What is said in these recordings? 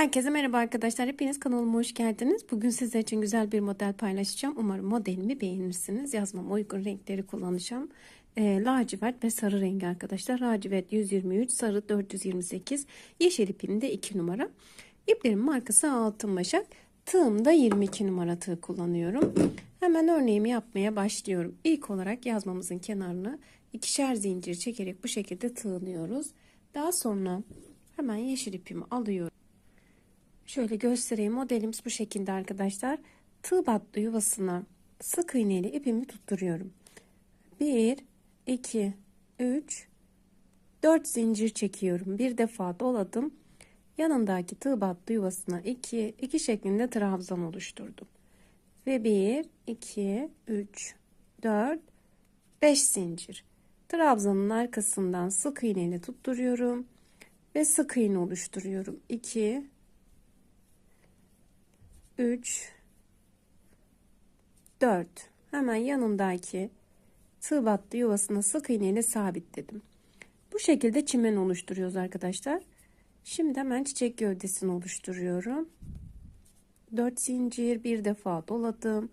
Herkese merhaba arkadaşlar. Hepiniz kanalıma hoş geldiniz. Bugün sizler için güzel bir model paylaşacağım. Umarım modelimi beğenirsiniz. Yazmama uygun renkleri kullanacağım. E, lacivert ve sarı rengi arkadaşlar. Lacivert 123, sarı 428, yeşil ipim de 2 numara. İplerin markası Altın Başak. Tığımda 22 numara tığ kullanıyorum. Hemen örneğimi yapmaya başlıyorum. İlk olarak yazmamızın kenarını ikişer zincir çekerek bu şekilde tığlıyoruz. Daha sonra hemen yeşil ipimi alıyorum. Şöyle göstereyim. Modelimiz bu şekilde arkadaşlar. Tığ battı yuvasına sık iğneyle ipimi tutturuyorum. 1, 2, 3, 4 zincir çekiyorum. Bir defa doladım. Yanındaki tığ battı yuvasına 2, 2 şeklinde trabzan oluşturdum. Ve 1, 2, 3, 4, 5 zincir. Trabzanın arkasından sık iğneyle tutturuyorum. Ve sık iğne oluşturuyorum. 2, 3 4 hemen yanındaki tığ battı yuvasına sık iğneyle sabitledim. Bu şekilde çimen oluşturuyoruz arkadaşlar. Şimdi hemen çiçek gövdesini oluşturuyorum. 4 zincir bir defa doladım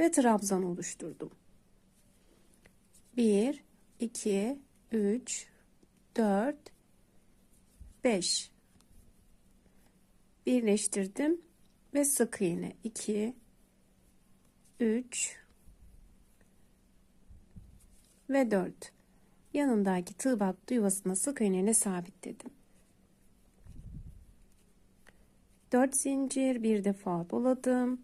ve trabzan oluşturdum. 1 2 3 4 5 birleştirdim ve sık iğne. 2 3 ve 4 yanındaki tığ battı yuvasına sık iğneyle sabitledim. 4 zincir bir defa doladım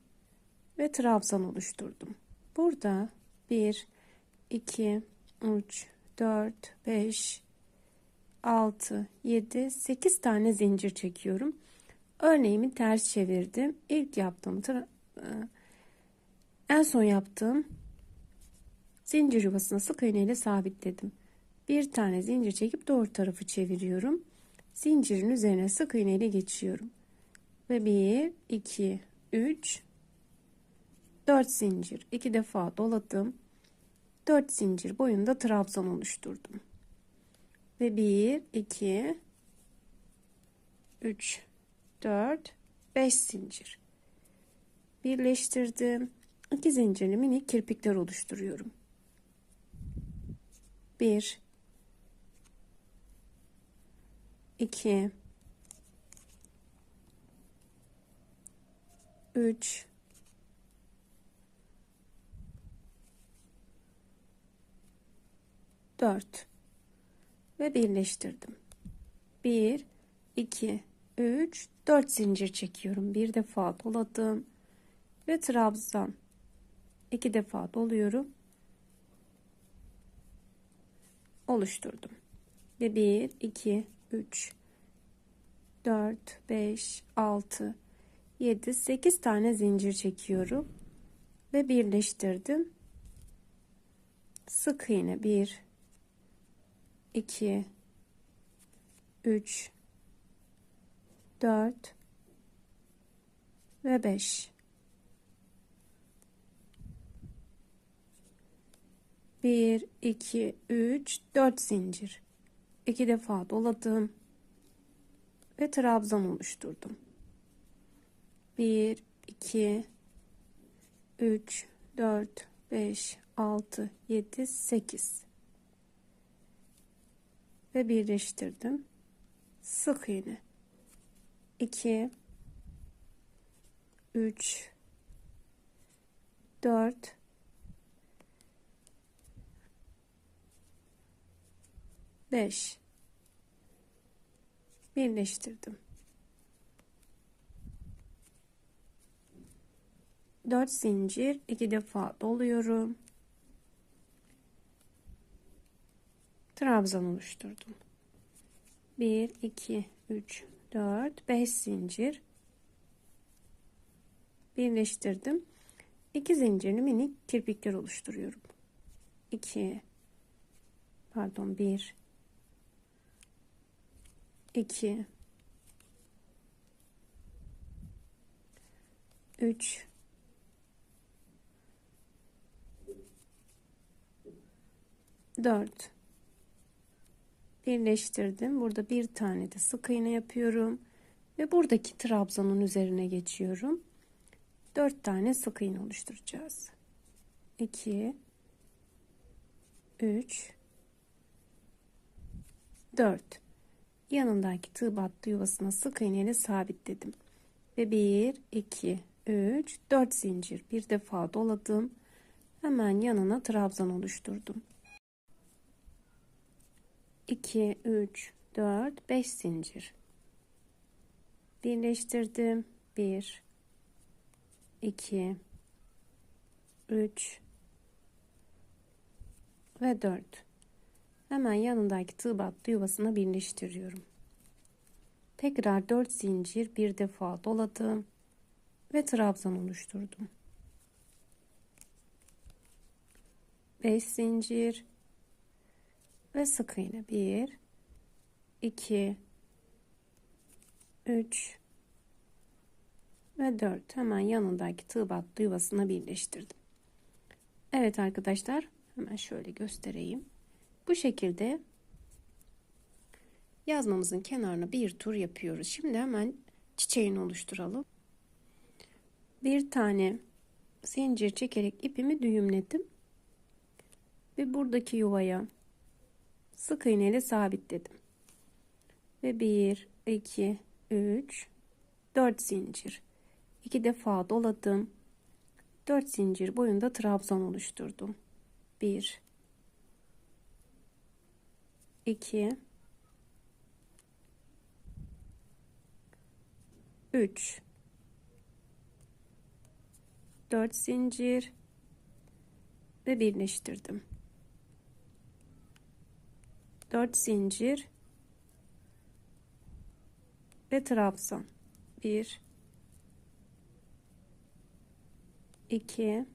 ve trabzan oluşturdum. Burada 1 2 3 4 5 6 7 8 tane zincir çekiyorum Örneğimi ters çevirdim. İlk yaptığım e, en son yaptığım zincir yuvasına sık iğne ile sabitledim. Bir tane zincir çekip doğru tarafı çeviriyorum. Zincirin üzerine sık iğne ile geçiyorum. Ve 1 2 3 4 zincir. iki defa doladım. 4 zincir boyunda trabzan oluşturdum. Ve 1 2 3 4 5 zincir. Birleştirdim. 2 zincirli minik kirpikler oluşturuyorum. 1 2 3 4 ve birleştirdim. 1 2 3 4 zincir çekiyorum. Bir defa doladım ve trabzan iki defa doluyorum. Oluşturdum. Ve 1 2 3 4 5 6 7 8 tane zincir çekiyorum ve birleştirdim. Sık iğne 1 2 3 4 ve 5 1 2 3 4 zincir. 2 defa doladım ve trabzan oluşturdum. 1 2 3 4 5 6 7 8 ve birleştirdim. Sık iğne 2 3 4 5 birleştirdim. 4 zincir iki defa doluyorum. Trabzan oluşturdum. 1 2 3 4 5 zincir. Birleştirdim. 2 zincirli minik kirpikler oluşturuyorum. 2 pardon 1 2 3 4 birleştirdim. Burada bir tane de sık iğne yapıyorum. Ve buradaki trabzanın üzerine geçiyorum. 4 tane sık iğne oluşturacağız. 2 3 4 yanındaki tığ battı yuvasına sık iğneyle sabitledim. Ve 1 2 3 4 zincir bir defa doladım. Hemen yanına trabzan oluşturdum. 2 3 4 5 zincir. Birleştirdim. 1 2 3 ve 4 hemen yanındaki tığ battı yuvasına birleştiriyorum. Tekrar 4 zincir bir defa doladım ve trabzan oluşturdum. 5 zincir ve sık iğne 1 2 3 ve 4 hemen yanındaki tığ battı yuvasına birleştirdim. Evet arkadaşlar hemen şöyle göstereyim. Bu şekilde yazmamızın kenarına bir tur yapıyoruz. Şimdi hemen çiçeğini oluşturalım. Bir tane zincir çekerek ipimi düğümledim. Ve buradaki yuvaya sık iğne ile sabitledim. Ve 1, 2, 3, 4 zincir. 2 defa doladım. 4 zincir boyunda trabzan oluşturdum. 1 2 3 4 zincir ve birleştirdim. 4 zincir. Ve trabzan. 1 2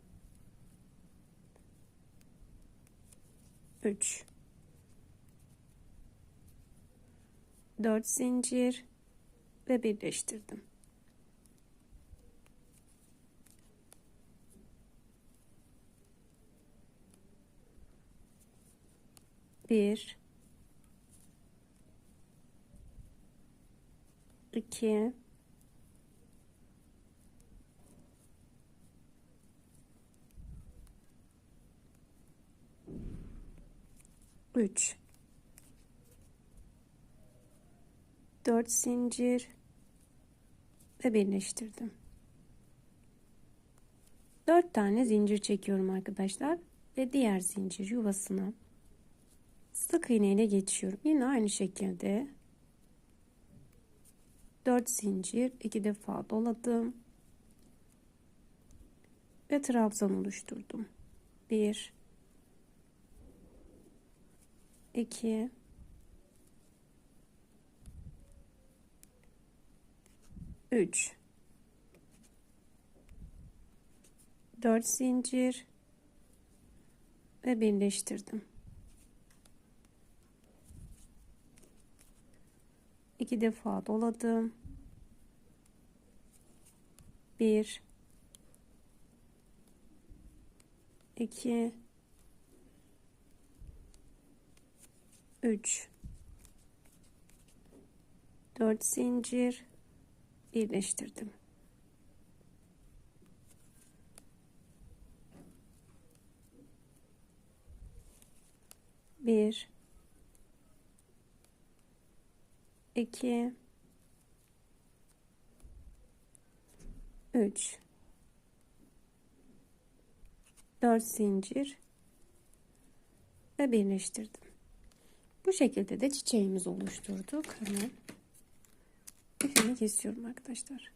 3 4 zincir ve birleştirdim. Bir, 2 3 4 zincir ve birleştirdim. 4 tane zincir çekiyorum arkadaşlar ve diğer zincir yuvasına sık iğne ile geçiyorum. Yine aynı şekilde 4 zincir iki defa doladım ve trabzan oluşturdum 1 2 3 4 zincir ve birleştirdim. 2 defa doladım. 1 2 3 4 zincir. Birleştirdim. Bir 2 3 4 zincir ve birleştirdim. Bu şekilde de çiçeğimizi oluşturduk. Hemen ipimi kesiyorum arkadaşlar.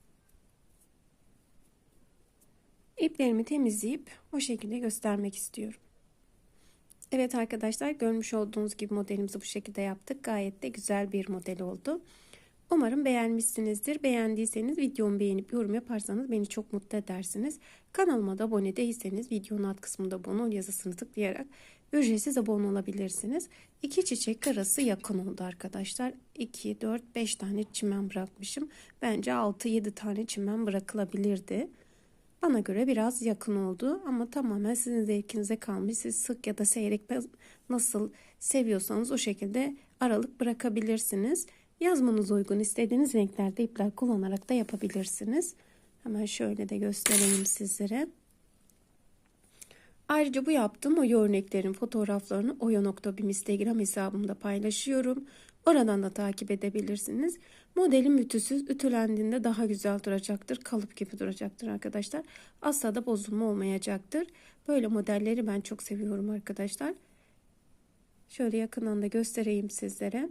İplerimi temizleyip o şekilde göstermek istiyorum. Evet arkadaşlar görmüş olduğunuz gibi modelimizi bu şekilde yaptık. Gayet de güzel bir model oldu. Umarım beğenmişsinizdir. Beğendiyseniz videomu beğenip yorum yaparsanız beni çok mutlu edersiniz. Kanalıma da abone değilseniz videonun alt kısmında abone ol yazısını tıklayarak ücretsiz abone olabilirsiniz. İki çiçek arası yakın oldu arkadaşlar. 2, 4, 5 tane çimen bırakmışım. Bence 6-7 tane çimen bırakılabilirdi. Bana göre biraz yakın oldu ama tamamen sizin zevkinize kalmış. Siz sık ya da seyrek nasıl seviyorsanız o şekilde aralık bırakabilirsiniz. Yazmanız uygun istediğiniz renklerde ipler kullanarak da yapabilirsiniz. Hemen şöyle de göstereyim sizlere. Ayrıca bu yaptığım oya örneklerin fotoğraflarını oya.bim Instagram hesabımda paylaşıyorum. Oradan da takip edebilirsiniz. Modelim ütüsüz, ütülendiğinde daha güzel duracaktır. Kalıp gibi duracaktır arkadaşlar. Asla da bozulma olmayacaktır. Böyle modelleri ben çok seviyorum arkadaşlar. Şöyle yakından da göstereyim sizlere.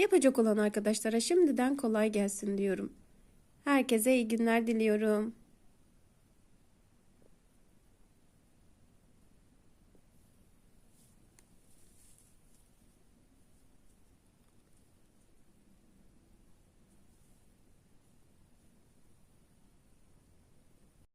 Yapacak olan arkadaşlara şimdiden kolay gelsin diyorum. Herkese iyi günler diliyorum.